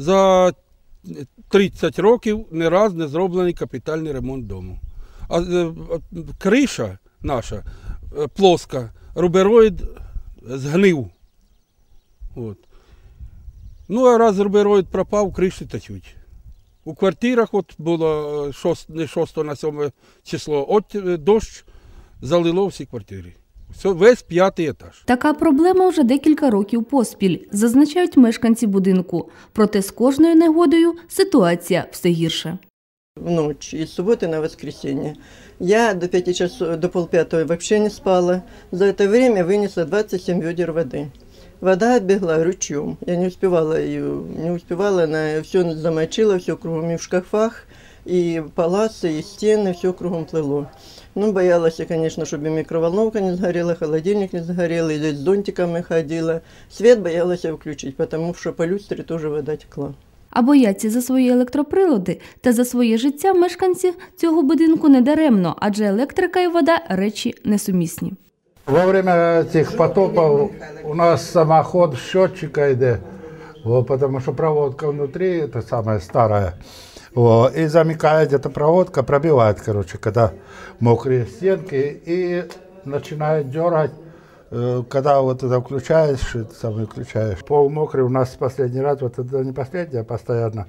за 30 років не раз не зроблений капітальний ремонт дому. А е, криша наша е, плоска, рубероїд згнив. От. Ну, а раз рубероїд пропав, криші течуть. У квартирах от було е, шост, не 6 на 7 число, от е, дощ залило всі квартири. Все, весь п'ятий етаж. Така проблема вже декілька років поспіль, зазначають мешканці будинку. Проте з кожною негодою ситуація все гірше. в ночь, из субботы на воскресенье. Я до пяти часов, до полпятого вообще не спала. За это время вынесла 27 ведер воды. Вода отбегла ручьем. Я не успевала ее, не успевала, она все замочила, все кругом и в шкафах, и паласы, и стены, все кругом плыло. Ну, боялась я, конечно, чтобы и микроволновка не сгорела, холодильник не сгорел, и здесь с зонтиками ходила. Свет боялась я включить, потому что по люстре тоже вода текла. А бояться за свої електроприлади та за своє життя мешканці цього будинку не даремно, адже електрика і вода речі несумісні. Во время этих потопов у нас самоход счетчика идет, вот, потому что проводка внутри, это самая старая, Вот, и замикает где-то проводка, пробивает, короче, когда мокрые стенки, и начинает дергать, э, когда вот это включаешь, это самое включаешь. Пол мокрый у нас последний раз, вот это не последний, а постоянно,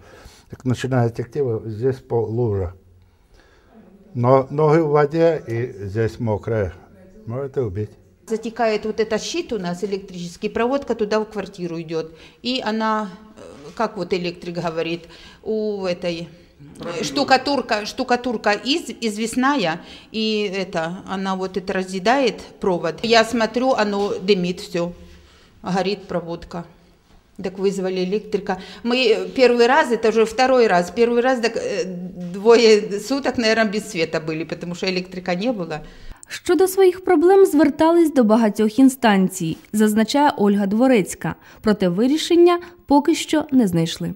так начинает текти, вот здесь пол лужа. Но ноги в воде и здесь мокрые, может и убить. Затекает вот этот щит у нас электрический, проводка туда в квартиру идет. И она, как вот электрик говорит, у этой э, штукатурка, штукатурка из, известная, и это, она вот это разъедает провод. Я смотрю, оно дымит все, горит проводка. Так вызвали электрика. Мы первый раз, это уже второй раз, первый раз так, э, двое суток, наверное, без света были, потому что электрика не было. Щодо своїх проблем звертались до багатьох інстанцій, зазначає Ольга Дворецька. Проте вирішення поки що не знайшли.